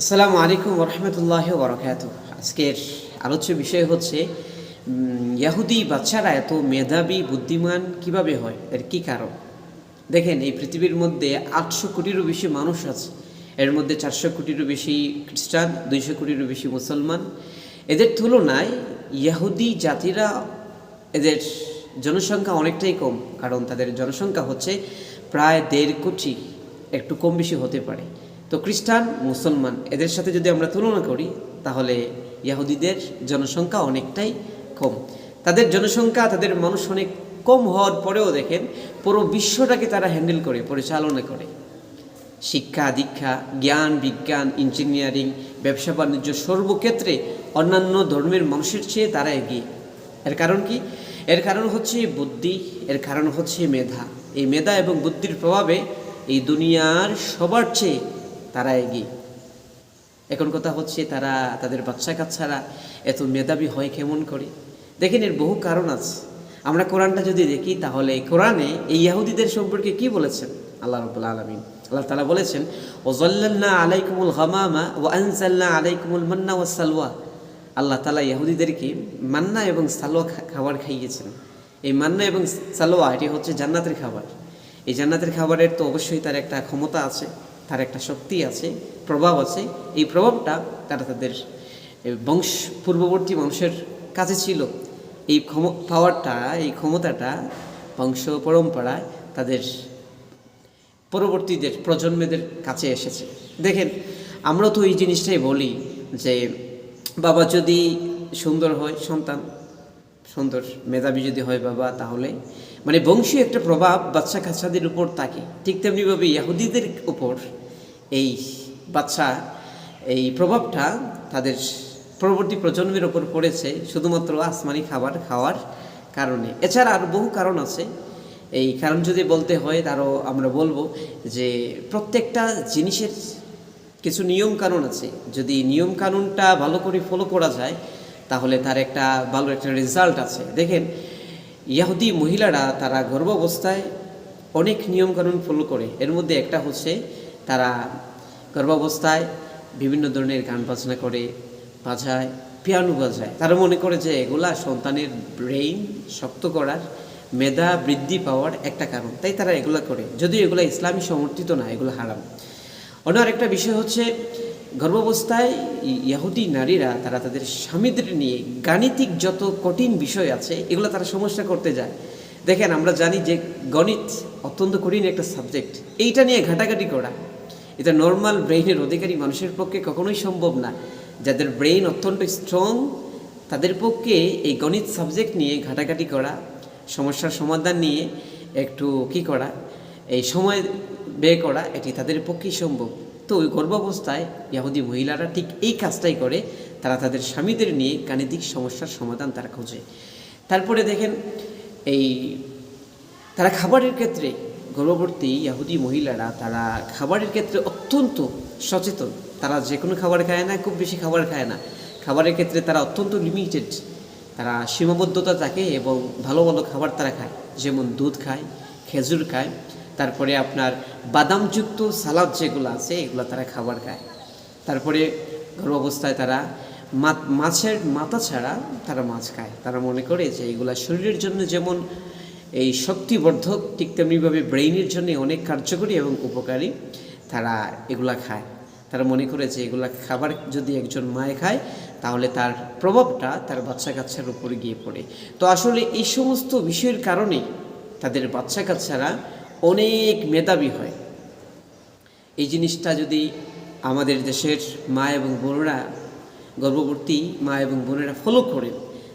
আসসালামু আলাইকুম রহমতুল্লাহ বরকাত আজকের আলোচ্য বিষয় হচ্ছে ইয়াহুদি বাচ্চারা এত মেধাবী, বুদ্ধিমান কীভাবে হয়? এর কি কারণ? দেখেন, এই পৃথিবীর মধ্যে আটশো কোটিরও বেশি মানুষ আছে। এর মধ্যে চারশো কোটিরও বেশি খ্রিস্টান, দুইশো কোটিরও বেশি মুসলমান। এদের তুলনায় ইয়াহুদি জাতিরা এদের জনসংখ্যা অনেকটাই কম, কারণ তাদের জনসংখ্যা হচ্ছে প্রায় দেড় কোটি, একটু কম বেশি হতে পারে। তো খ্রিস্টান, মুসলমান, এদের সাথে যদি আমরা তুলনা করি, তাহলে ইয়াহুদিদের জনসংখ্যা অনেকটাই কম। তাদের জনসংখ্যা তাদের মানুষ অনেক কম হওয়ার পরেও দেখেন, পুরো বিশ্বটাকে তারা হ্যান্ডেল করে, পরিচালনা করে। শিক্ষা, দীক্ষা, জ্ঞান, বিজ্ঞান, ইঞ্জিনিয়ারিং, ব্যবসা বাণিজ্য সর্বক্ষেত্রে অন্যান্য ধর্মের মানুষের চেয়ে তারা এগিয়ে। এর কারণ কি? এর কারণ হচ্ছে বুদ্ধি, এর কারণ হচ্ছে মেধা। এই মেধা এবং বুদ্ধির প্রভাবে এই দুনিয়ার সবার চেয়ে তারা এগিয়ে। এখন কথা হচ্ছে তারা তাদের বাচ্চা কাচ্চারা এত মেধাবী হয় কেমন করে? দেখেন এর বহু কারণ আছে। আমরা কোরআনটা যদি দেখি, তাহলে কোরআনে এই ইয়াহুদিদের সম্পর্কে কি বলেছেন? আল্লাহ রবুল্লা আলমিন। আল্লাহ তালা বলেছেন ওজল্লান্না আলাইকুমুল হামামা ও আনসাল্লা আলাইকুমুল মান্না ও সালওয়া। আল্লাহ তালা ইয়াহুদিদেরকে মান্না এবং সালোয়া খাবার খাইয়েছেন। এই মান্না এবং সালোয়া এটি হচ্ছে জান্নাতের খাবার। এই জান্নাতের খাবারের তো অবশ্যই তার একটা ক্ষমতা আছে। তার একটা শক্তি আছে, প্রভাব আছে। এই প্রভাবটা তারা তাদের বংশ, পূর্ববর্তী মানুষের কাছে ছিল। এই ক্ষম পাওয়ারটা এই ক্ষমতাটা বংশ পরম্পরায় তাদের পরবর্তীদের প্রজন্মেদের কাছে এসেছে। দেখেন, আমরা তো এই জিনিসটাই বলি যে, বাবা যদি সুন্দর হয়, সন্তান সুন্দর, মেধাবী যদি হয় বাবা, তাহলে মানে বংশীয় একটা প্রভাব বাচ্চা কাচ্চাদের উপর থাকে। ঠিক তেমনিভাবে ইয়াহুদিদের উপর এই বাচ্চা, এই প্রভাবটা তাদের পরবর্তী প্রজন্মের ওপর পড়েছে শুধুমাত্র আসমানি খাবার খাওয়ার কারণে। এছাড়া আর বহু কারণ আছে। এই কারণ যদি বলতে হয়, তারও আমরা বলব যে প্রত্যেকটা জিনিসের কিছু নিয়ম কানুন আছে। যদি নিয়ম কানুনটা ভালো করে ফলো করা যায়, তাহলে তার একটা ভালো একটা রেজাল্ট আছে। দেখেন, ইয়াহুদি মহিলারা তারা গর্ভাবস্থায় অনেক নিয়ম কানুন ফলো করে। এর মধ্যে একটা হচ্ছে তারা গর্ভাবস্থায় বিভিন্ন ধরনের গান বাজনা করে, বাজায়, পিয়ানো বাজায়। তারা মনে করে যে এগুলা সন্তানের ব্রেইন শক্ত করার মেধা বৃদ্ধি পাওয়ার একটা কারণ। তাই তারা এগুলো করে। যদিও এগুলা ইসলামী সমর্থিত না, এগুলো হারাম। অন্য আরেকটা বিষয় হচ্ছে, গর্ভাবস্থায় ইয়াহুদি নারীরা, তারা তাদের স্বামীদের নিয়ে গাণিতিক যত কঠিন বিষয় আছে, এগুলো তারা সমস্যা করতে যায়। দেখেন, আমরা জানি যে গণিত অত্যন্ত কঠিন একটা সাবজেক্ট। এইটা নিয়ে ঘাটাঘাটি করা। এটা নর্মাল ব্রেইনের অধিকারী মানুষের পক্ষে কখনোই সম্ভব না। যাদের ব্রেইন অত্যন্ত স্ট্রং তাদের পক্ষে এই গণিত সাবজেক্ট নিয়ে ঘাটাঘাটি করা, সমস্যার সমাধান নিয়ে একটু কি করা, এই সময় ব্যয় করা, এটি তাদের পক্ষেই সম্ভব। তো ওই গর্ভাবস্থায় ইয়াহুদি মহিলারা ঠিক এই কাজটাই করে, তারা তাদের স্বামীদের নিয়ে গাণিতিক সমস্যার সমাধান তারা খোঁজে। তারপরে দেখেন এই তারা খাবারের ক্ষেত্রে গর্ভবর্তী ইয়াহুদি মহিলারা তারা খাবারের ক্ষেত্রে অত্যন্ত সচেতন। তারা যে কোনো খাবার খায় না, খুব বেশি খাবার খায় না। খাবারের ক্ষেত্রে তারা অত্যন্ত লিমিটেড তারা সীমাবদ্ধতা থাকে এবং ভালো ভালো খাবার তারা খায়। যেমন দুধ খায়, খেজুর খায়, তারপরে আপনার বাদামযুক্ত সালাদ যেগুলো আছে, এগুলো তারা খাবার খায়। তারপরে গর্ভাবস্থায় তারা মাছের মাথা ছাড়া তারা মাছ খায়। তারা মনে করে যে এগুলা শরীরের জন্য যেমন এই শক্তিবর্ধক ঠিক তেমনিভাবে ব্রেইনের জন্য অনেক কার্যকরী এবং উপকারী। তারা এগুলা খায়। তারা মনে করে যে এগুলা খাবার যদি একজন মায়ে খায়, তাহলে তার প্রভাবটা তার বাচ্চা কাচ্চার উপরে গিয়ে পড়ে। তো আসলে এই সমস্ত বিষয়ের কারণে তাদের বাচ্চা কাচ্চারা অনেক মেধাবী হয়। এই জিনিসটা যদি আমাদের দেশের মা এবং বোনেরা গর্ভবতী মা এবং বোনেরা ফলো করেন,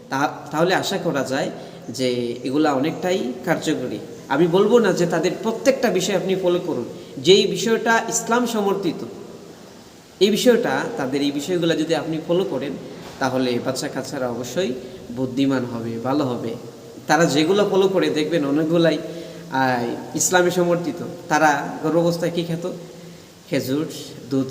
তা, তাহলে আশা করা যায় যে এগুলা অনেকটাই কার্যকরী। আমি বলব না যে তাদের প্রত্যেকটা বিষয় আপনি ফলো করুন। যেই বিষয়টা ইসলাম সমর্থিত, এই বিষয়টা, তাদের এই বিষয়গুলো যদি আপনি ফলো করেন, তাহলে বাচ্চা কাচ্চারা অবশ্যই বুদ্ধিমান হবে, ভালো হবে। তারা যেগুলো ফলো করে, দেখবেন অনেকগুলাই ইসলামে সমর্থিত। তারা গর্ভাবস্থায় কী খেত? খেজুর, দুধ,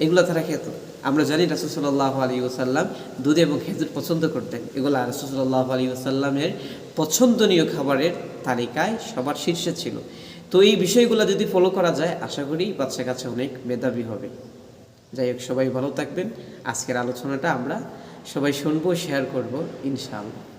এগুলো তারা খেত। আমরা জানি রাসুসল্লাহ আলী ওসাল্লাম দুধ এবং খেজুর পছন্দ করতেন। এগুলো রাসুসল্লাহ আলী ওসাল্লামের পছন্দনীয় খাবারের তালিকায় সবার শীর্ষে ছিল। তো এই বিষয়গুলো যদি ফলো করা যায়, আশা করি বাচ্চা কাছে অনেক মেধাবী হবে। যাই হোক, সবাই ভালো থাকবেন। আজকের আলোচনাটা আমরা সবাই শুনব শেয়ার করব, ইনশাআল্লাহ।